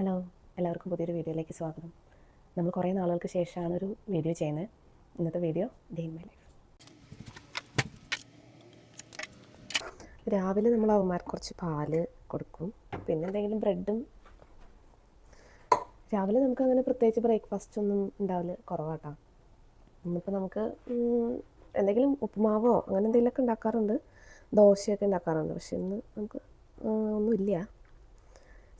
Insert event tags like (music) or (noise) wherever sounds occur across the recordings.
Hello എല്ലാവർക്കും പുതിയൊരു വീഡിയോയിലേക്ക് സ്വാഗതം. നമ്മൾ കുറേ നാളുകൾക്ക് ശേഷമാണ് ഒരു വീഡിയോ ചെയ്യുന്നത്. ഇന്നത്തെ video day in my life. രാവിലെ നമ്മൾ അവന്മാർക്ക് കുറച്ച് പാൽ കൊടുക്കും. പിന്നെ എന്തെങ്കിലും ബ്രെഡും. രാവിലെ നമുക്ക് അങ്ങനെ പ്രത്യേകിച്ച് ബ്രേക്ക്ഫാസ്റ്റ് ഒന്നും ഉണ്ടാവില്ല കുറവാട്ടോ. ഇന്നിപ്പോൾ നമുക്ക് എന്തെങ്കിലും ഉപ്പുമാവോ അങ്ങനെ എന്തെങ്കിലുമൊക്കെ ഉണ്ടാക്കാറുണ്ട്. ദോശയൊക്കെ ഉണ്ടാക്കാറുണ്ട്. പക്ഷെ ഇന്ന് നമുക്ക് ഒന്നുമില്ല.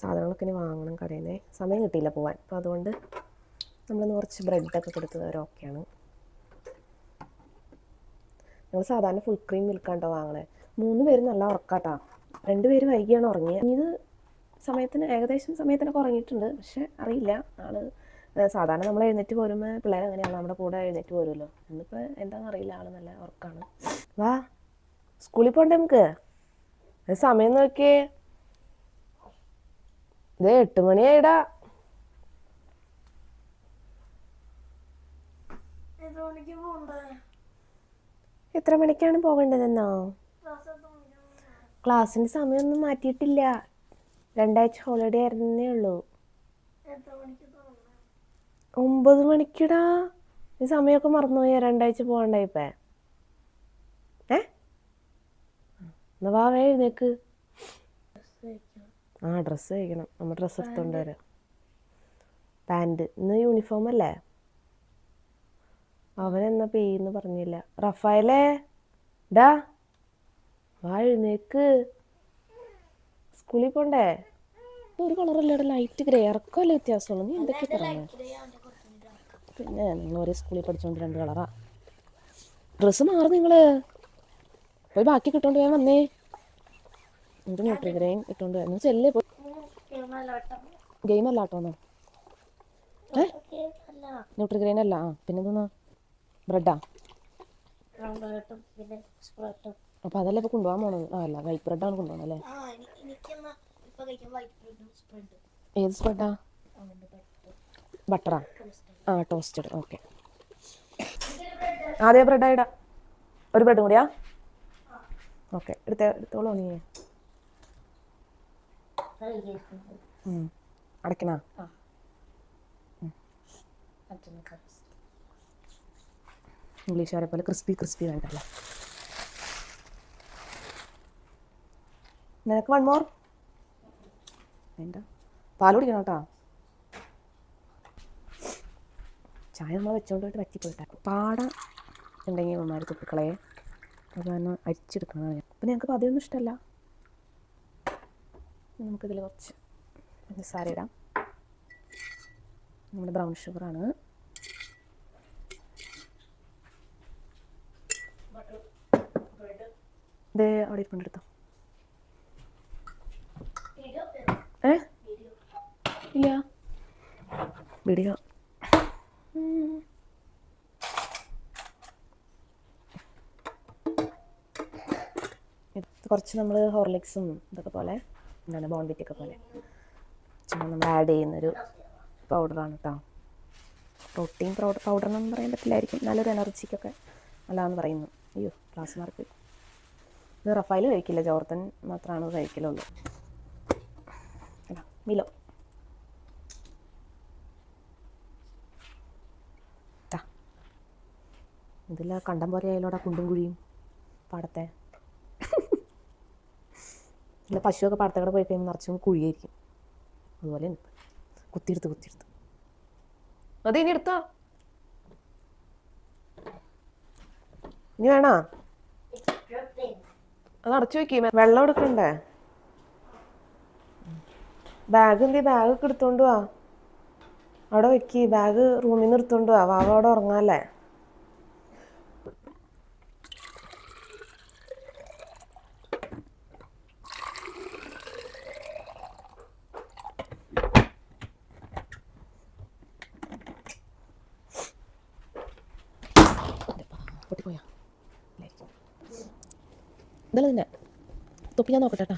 സാധനങ്ങളൊക്കെ ഇനി വാങ്ങണം കടയിൽ സമയം കിട്ടിയില്ല പോവാൻ. അപ്പോൾ അതുകൊണ്ട് നമ്മളിന്ന് കുറച്ച് ബ്രെഡൊക്കെ കൊടുത്തത് അവർ ഓക്കെയാണ്. ഞങ്ങൾ സാധാരണ ഫുൾ ക്രീം മിൽക്കാണ്ടോ വാങ്ങണേ. മൂന്ന് പേര് നല്ല ഉറക്കാട്ടാ. രണ്ട് പേര് വൈകിയാണ് ഉറങ്ങിയത്. ഇത് സമയത്തിന് ഏകദേശം സമയത്തിനൊക്കെ ഉറങ്ങിയിട്ടുണ്ട്. പക്ഷെ അറിയില്ല. ആൾ സാധാരണ നമ്മൾ എഴുന്നേറ്റ് പോരുമ്പോൾ പിള്ളേർ അങ്ങനെയാണ് നമ്മുടെ കൂടെ എഴുന്നേറ്റ് പോരുമല്ലോ. ഇന്നിപ്പോൾ എന്താണെന്ന് അറിയില്ല. ആൾ നല്ല ഉറക്കാണ്. വാ സ്കൂളിൽ പോകണ്ടേ നമുക്ക്? സമയം നോക്കിയേ. ഇത് എട്ട് മണിയായിടാ. എത്ര മണിക്കാണ് പോകേണ്ടതെന്നോ? ക്ലാസ്സിന്റെ സമയമൊന്നും മാറ്റിയിട്ടില്ല. രണ്ടാഴ്ച ഹോളിഡേ ആയിരുന്നേ ഉള്ളൂ. ഒമ്പത് മണിക്കടാ. ഈ സമയമൊക്കെ മറന്നുപോയാ രണ്ടാഴ്ച പോകണ്ടായിപ്പേ ഏ? എന്നാ വാ വേ എഴുന്നേക്ക്. ആ ഡ്രസ്സ് കഴിക്കണം നമ്മൾ ഡ്രസ്സ് എടുത്തോണ്ട് വരാം. പാന്റ്. ഇന്ന് യൂണിഫോം അല്ലേ? അവൻ എന്നാ പെയ്യെന്ന് പറഞ്ഞില്ല. റഫായലേ? ഡാ വാ എഴുന്നേക്ക്. സ്കൂളിൽ പോണ്ടേ? ഒരു കളറല്ലേ ലൈറ്റ് ഗ്രേ ഇറക്കമല്ലേ വ്യത്യാസമുള്ളൂ. നീ എന്തൊക്കെ പറഞ്ഞു പിന്നെ നിങ്ങൾ ഒരേ സ്കൂളിൽ പഠിച്ചോണ്ട് രണ്ട് കളറാ ഡ്രസ്സ് മാറും നിങ്ങൾ പോയി ബാക്കി കിട്ടോണ്ട് ഞാൻ വന്നേ. എന്നിട്ട് ഗ്രെയിൻ ഇട്ടോണ്ട് വന്നു ചെല്ലേ പോയി. ഗെയിം അല്ല കേട്ടോന്നോ ഏ? ന്യൂട്രി അല്ല ആ പിന്നെ എന്തോന്നാ? ബ്രെഡാ അപ്പൊ അതല്ലേ ഇപ്പോൾ കൊണ്ടുപോകാൻ പോണത്? ആ അല്ല വൈറ്റ് ബ്രെഡാണ് കൊണ്ടുപോകണം അല്ലേ? ഇപ്പൊ ഏത് സ്പ്രെഡാ ബട്ടറാ ആ? ടോസ്റ്റഡ് ഓക്കെ ഇടാം. ഒരു ബ്രെഡും കൂടിയാ ഓക്കെ എടുത്തേ എടുത്തോളൂ നീ. ഉം. അടയ്ക്കണാ? ഇംഗ്ലീഷുകാരെ പോലെ ക്രിസ്പി ക്രിസ്പി വേണ്ടല്ല? നിനക്ക് വൺ മോർ വേണ്ട. പാൽ കുടിക്കണം കേട്ടോ. ചായ നമ്മൾ വെച്ചോണ്ട് പോയിട്ട് പാട ഉണ്ടെങ്കിൽ മമ്മാർ കുട്ടികളെ അത് തന്നെ അരിച്ചെടുക്കണം അപ്പം ഞങ്ങൾക്ക് അതൊന്നും ഇഷ്ടമല്ല നമുക്കിതിൽ കുറച്ച് പഞ്ചസാര ഇടാം. നമ്മുടെ ബ്രൗൺ ഷുഗറാണ് ഇത് അവിടെ ഇരിപ്പുണ്ടെടുത്തോ ഏ? ഇല്ല. വീഡിയോ. കുറച്ച് നമ്മൾ ഹോർലിക്സും ഇതൊക്കെ പോലെ. എന്താണ് ബോൺവിറ്റൊക്കെ പോലെ. ചുമ്മാ നമ്മൾ ആഡ് ചെയ്യുന്നൊരു പൗഡറാണ് കേട്ടോ പ്രോട്ടീൻ പൗഡർ പൗഡർ എന്നൊന്നും പറയാൻ പറ്റില്ലായിരിക്കും. നല്ലൊരു എനർജിക്കൊക്കെ നല്ലതാണെന്ന് പറയുന്നു. അയ്യോ ക്ലാസ് മാർക്ക് ഇത് റഫായിൽ കഴിക്കില്ല. ജോർദൻ മാത്രമാണ് കഴിക്കലുള്ളൂ. ഇതാ, മിലോ. ദാ. ഇതിൽ കണ്ടം പോലെ അതിലൂടെ കുണ്ടും കുഴിയും പാടത്തെ? ഇല്ല പശുവൊക്കെ പാടത്തക്കടെ പോയി കഴിയുമ്പോൾ നിറച്ചും കുഴിയായിരിക്കും. അതുപോലെ കുത്തിയെടുത്ത് കുത്തിയെടുത്ത്. അത് ഇനി എടുത്താ? ഇനി വേണോ? അത് അടച്ചു വെക്കി വെള്ളം എടുക്കണ്ടേ? ബാഗ് എന്തേ ഒക്കെ എടുത്തോണ്ട് വാ. അവിടെ വെക്കി. ബാഗ് റൂമിൽ നിന്ന് എടുത്തോണ്ട് വാ. വാവ അവിടെ ഉറങ്ങാല്ലേ? ഇതല്ല തൊപ്പി ഞാൻ നോക്കട്ടെ കേട്ടാ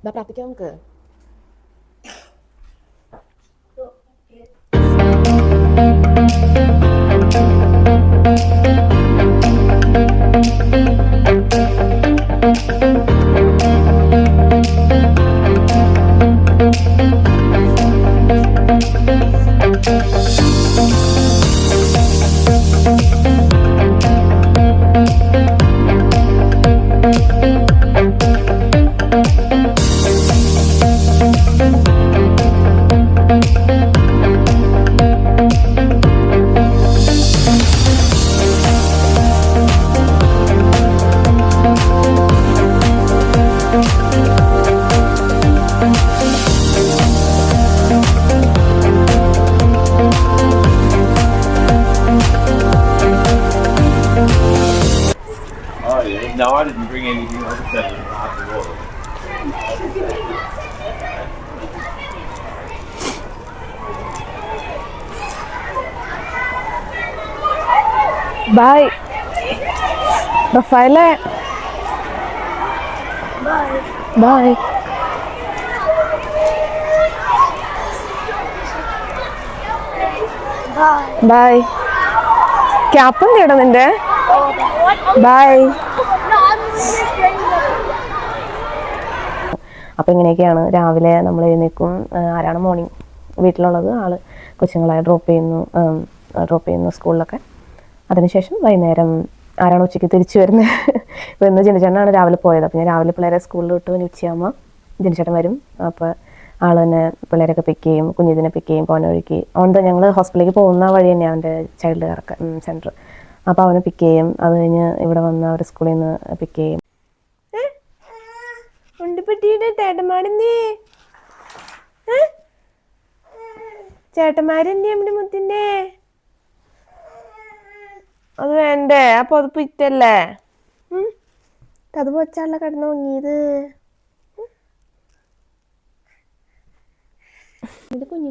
ഇതാ പ്രാർത്ഥിക്കാം നമുക്ക്. I didn't bring anything. I just had a glass of water. Bye. Bye. Bye. Bye. Cap എന്തിടാ നിന്റെ ബായ് അപ്പോൾ ഇങ്ങനെയൊക്കെയാണ് രാവിലെ നമ്മൾ എഴുന്നേക്കും ആരാണ് മോർണിംഗ് വീട്ടിലുള്ളത്? ആൾ കൊച്ചുങ്ങളെ ഡ്രോപ്പ് ചെയ്യുന്നു. ഡ്രോപ്പ് ചെയ്യുന്നു സ്കൂളിലൊക്കെ. അതിനുശേഷം വൈകുന്നേരം ആരാണ് ഉച്ചയ്ക്ക് തിരിച്ചു വരുന്നത്? (laughs) ഇപ്പോൾ ഇന്ന് ജനിച്ചേട്ടനാണ് രാവിലെ പോയത്. അപ്പോൾ ഞാൻ രാവിലെ പിള്ളേരെ സ്കൂളിൽ വിട്ടു. ഇനി ഉച്ചയാകുമ്പോൾ ജനിച്ചേട്ടൻ വരും. അപ്പോൾ ആൾ തന്നെ പിള്ളേരൊക്കെ പിക്ക് ചെയ്യും. കുഞ്ഞിതിനെ പിക്ക് ചെയ്യും. പോകുന്ന വഴിക്ക് അവൻ ഞങ്ങൾ ഹോസ്പിറ്റലിലേക്ക് പോകുന്ന വഴി തന്നെയാണ് അവന്റെ ചൈൽഡ് കെയർ സെന്റർ അപ്പോൾ അവനെ പിക്ക് ചെയ്യും. അത് കഴിഞ്ഞ് ഇവിടെ വന്ന് അവർ സ്കൂളിൽ നിന്ന് പിക്ക് ചെയ്യും. ഉണ്ടിപ്പട്ടിയുടെ ചേട്ടന്മാരെന്തേ ചേട്ടന്മാരെന്തേ നമ്മുടെ മുത്തിന്റെ അത് വേണ്ടേ? അപ്പോൾ അത് പിറ്റല്ലേ അത് പൊച്ചാണല്ലോ കിടന്നു ഉങ്ങിയത് ഇത് കുഞ്ഞു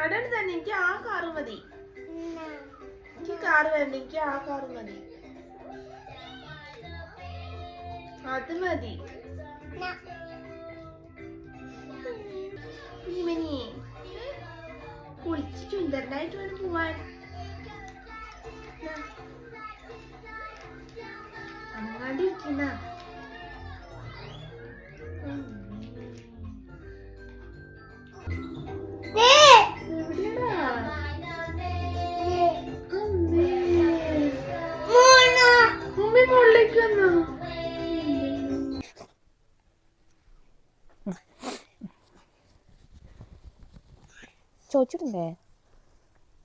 അതാണ് തന്നെ എനിക്ക് ആ കാറ് മതി. എനിക്ക് കാറ് വേണ്ട എനിക്ക് ആ കാറ് മതി. അത് മതി. ഭീമനി കുളിച്ച് ചുന്ദരനായിട്ട് വേണം പോവാൻ. അങ്ങാണ്ടിരിക്കുന്ന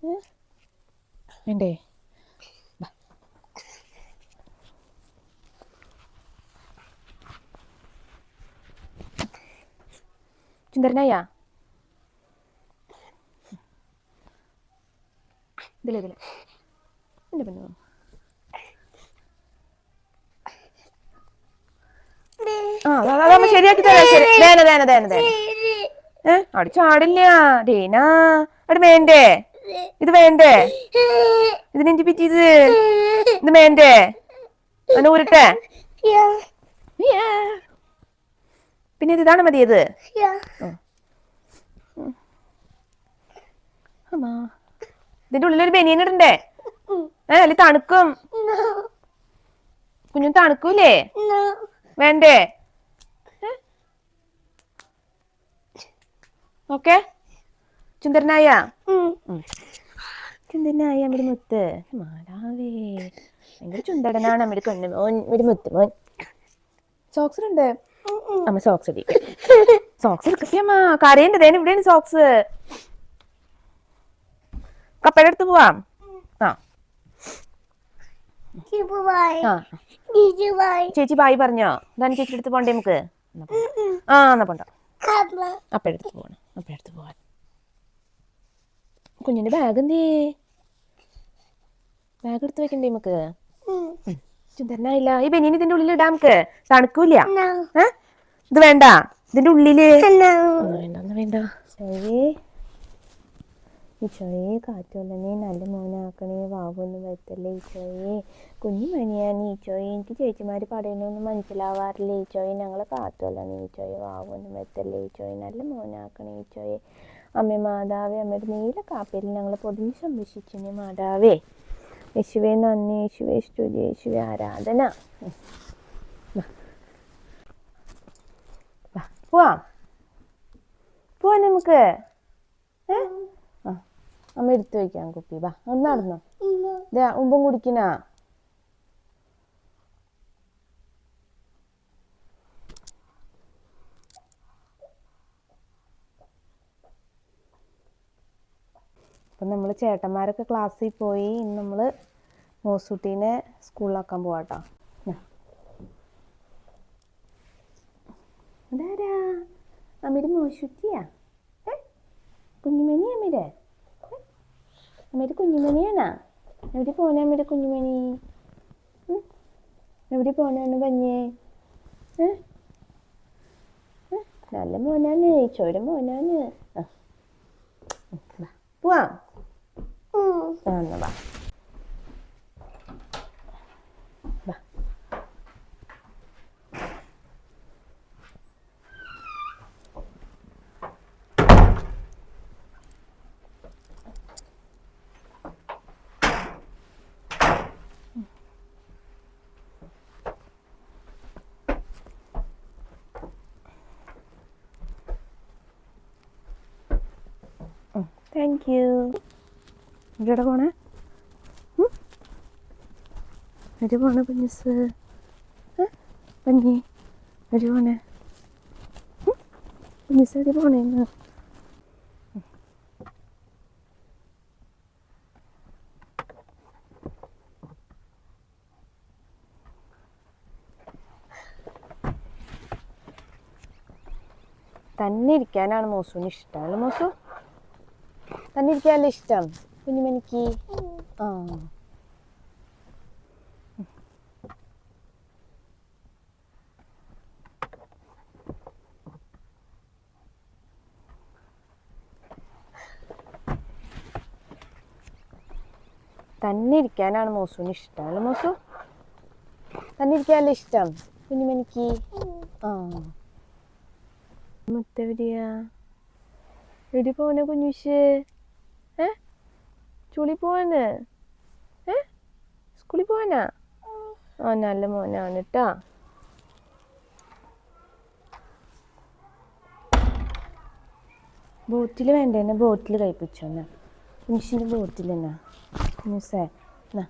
ഏ? വേണ്ടേ? ബാ. ചുന്ദരനായ ഇതിലെ ഇതിലെ. എന്റെ പെണ്ണു ആ അതാ, ശരിയാക്കി തരാം ശരി. ദേന ദേന ദേന ദേന ഏ അവിടെ ചാടില്ല. ഡീന അവിടെ വേണ്ടേ ഇത് വേണ്ടേ? ഇതിനെഞ്ചി പറ്റിയത്. ഇത് വേണ്ടേ അവനെ ഊരട്ടെ. പിന്നെ ഇത് ഇതാണ് മതിയത്? ഇതിന്റെ ഉള്ളിലൊരു ബനിയൻ ഇടണ്ടേ? ഏ അല്ലെ തണുക്കും? കുഞ്ഞു തണുക്കൂലേ വേണ്ടേ? ഓക്കെ? ചുന്ദരനായ? ചുന്ദരനായ മിടിമുത്ത് മുത്ത്. മാലാവേ ഭയങ്കര ചുന്ദരനാണ് അമ്മ കണ്ണ് മോൻ മുത്ത് മോൻ. സോക്സ് ഉണ്ട് അമ്മ സോക്സ് ഇടിക്കാം സോക്സ് എടുക്കട്ടെ അമ്മ. കരയുണ്ട്. ദേന ഇവിടെയാണ് സോക്സ് കപ്പയുടെ അടുത്ത് പോവാം. ആ. ചേച്ചി ബായ് പറഞ്ഞോ? ഇതാണ് ചേച്ചിയുടെ അടുത്ത് പോണ്ടേ നമുക്ക്? ആ എന്നാ പോണ്ട. അപ്പഴെടുത്ത് പോകണം അപ്പയുടെ അടുത്ത് പോവാൻ. കുഞ്ഞിന്റെ ബാഗ് എന്തേ? ബാഗ് എടുത്ത് വെക്കണ്ടേ നമുക്ക് ചുന്ദരനായില്ല ഈ ബനിയൻ ഇതിന്റെ ഉള്ളിൽ ഇടാം നമുക്ക് തണുക്കൂല ഇത് വേണ്ട. ഇതിന്റെ ഉള്ളിൽ. വേണ്ട വേണ്ട. ചോയേ ഈ ചോയെ കാറ്റുള്ളനെ നല്ല മോനാക്കണേ വാവൊന്നും വരുത്തല്ലേ ഈ ചോയെ കുഞ്ഞു മണിയാണ് ഈ ചോയെ എനിക്ക് ചേച്ചിമാർ പറയുന്നൊന്നും മനസ്സിലാവാറില്ല? ചോയെ ഞങ്ങളെ കാറ്റുള്ളനെ ഈ ചോയെ വാവൊന്നും വരുത്തല്ലേ? ഈ ചോയെ നല്ല മോനാക്കണേ ഈ ചോയെ അമ്മ മാതാവേ അമ്മയുടെ നീല കാപ്പയിൽ ഞങ്ങൾ പൊതിഞ്ഞ് സംരക്ഷിച്ചിനെ മാതാവേ. യേശുവേ നന്ദി. യേശുവേ സ്തുതി. യേശുവേ ആരാധന. പോവാം. പോവാം നമുക്ക്. ഏ? അമ്മ എടുത്തു വെക്കാൻ കുപ്പി. വാ ഒന്ന് നടന്നോ. ഇതാ ഉമ്പം കുടിക്കണ അപ്പം നമ്മൾ ചേട്ടന്മാരൊക്കെ ക്ലാസ്സിൽ പോയി ഇന്ന് നമ്മൾ മോസൂട്ടീനെ സ്കൂളിലാക്കാൻ പോവാട്ടോ. അതാരാ അമിര് മോശുട്ടിയാ? ഏ? അമിരേ? അമീര് കുഞ്ഞുമണിയാണാ എവിടെ പോണേ അമ്മയുടെ കുഞ്ഞുമണി എവിടെ പോണാണ് പഞ്ഞേ? നല്ല മോനാണ് ചോര മോനാണ്. പോവാം ആ എന്നാ താങ്ക് യു എവിടെ പോണേ? എവിടെ പോണേ പഞ്ഞസ് പഞ്ഞി എവിടെ പോണേ? പഞ്ഞസ് എവിടെ പോണേന്ന് തന്നെ ഇരിക്കാനാണ് മോസുവിന് ഇഷ്ടം മോസു? തന്നെ ഇഷ്ടം? കുഞ്ഞുമണിക്ക്? ആ. തന്നെ ഇരിക്കാനാണ് മോസുവിന് ഇഷ്ടം അല്ലേ മോസു? തന്നെ ഇഷ്ടം? കുഞ്ഞുമണിക്ക്? ആ. മുത്തവരിയാ? എടി പോനെ കുഞ്ഞുഷ് ഏ ചുളി പോവാന് ഏ? സ്കൂളിൽ പോവാനാ? ആ നല്ല മോനാണ് കേട്ടാ ബോട്ടിൽ വേണ്ടേനെ ബോട്ടിൽ കഴിപ്പിച്ചു എന്നാ കുഞ്ഞിഷിന്റെ ബോട്ടിൽ എന്നാ കുഞ്ഞുസേ എന്നാ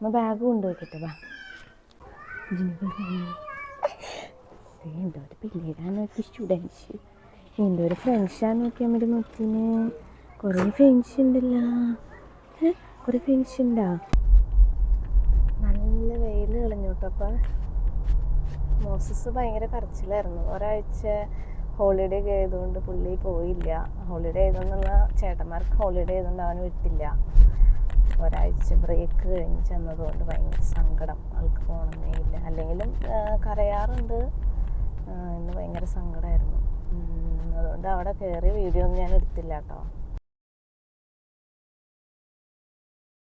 അമ്മ ബാഗ് കൊണ്ടുപോയിക്കട്ടെ വാ. എന്തോ ഒരു പിള്ളേരാണ് നോക്കി സ്റ്റുഡൻസ് എന്തോ ഒരു ഫ്രണ്ട്സാണ് നോക്കിയാൽ മതി മുത്തിന് കുറേ ഫ്രണ്ട്സ് ഉണ്ടല്ലോ കുറേ ഫ്രണ്ട്സ് ഉണ്ടാ നല്ല വെയിൽ കളഞ്ഞു കേട്ടോ അപ്പം മോസസ് ഭയങ്കര കരച്ചിലായിരുന്നു. ഒരാഴ്ച ഹോളിഡേ ഒക്കെ ആയതുകൊണ്ട് പുള്ളി പോയില്ല. ഹോളിഡേ ആയതുകൊണ്ടുള്ള ചേട്ടന്മാർക്ക് ഹോളിഡേ ആയതുകൊണ്ട് അവന് വിട്ടില്ല. ഒരാഴ്ച ബ്രേക്ക് കഴിഞ്ഞ് ചെന്നതുകൊണ്ട് ഭയങ്കര സങ്കടം. ആൾക്ക് പോകണമെന്നേ ഇല്ല. അല്ലെങ്കിലും കരയാറുണ്ട്. ഇന്ന് ഭയങ്കര സങ്കടമായിരുന്നു അതുകൊണ്ട് അവിടെ കയറി വീഡിയോ ഒന്നും ഞാൻ എടുത്തില്ല കേട്ടോ.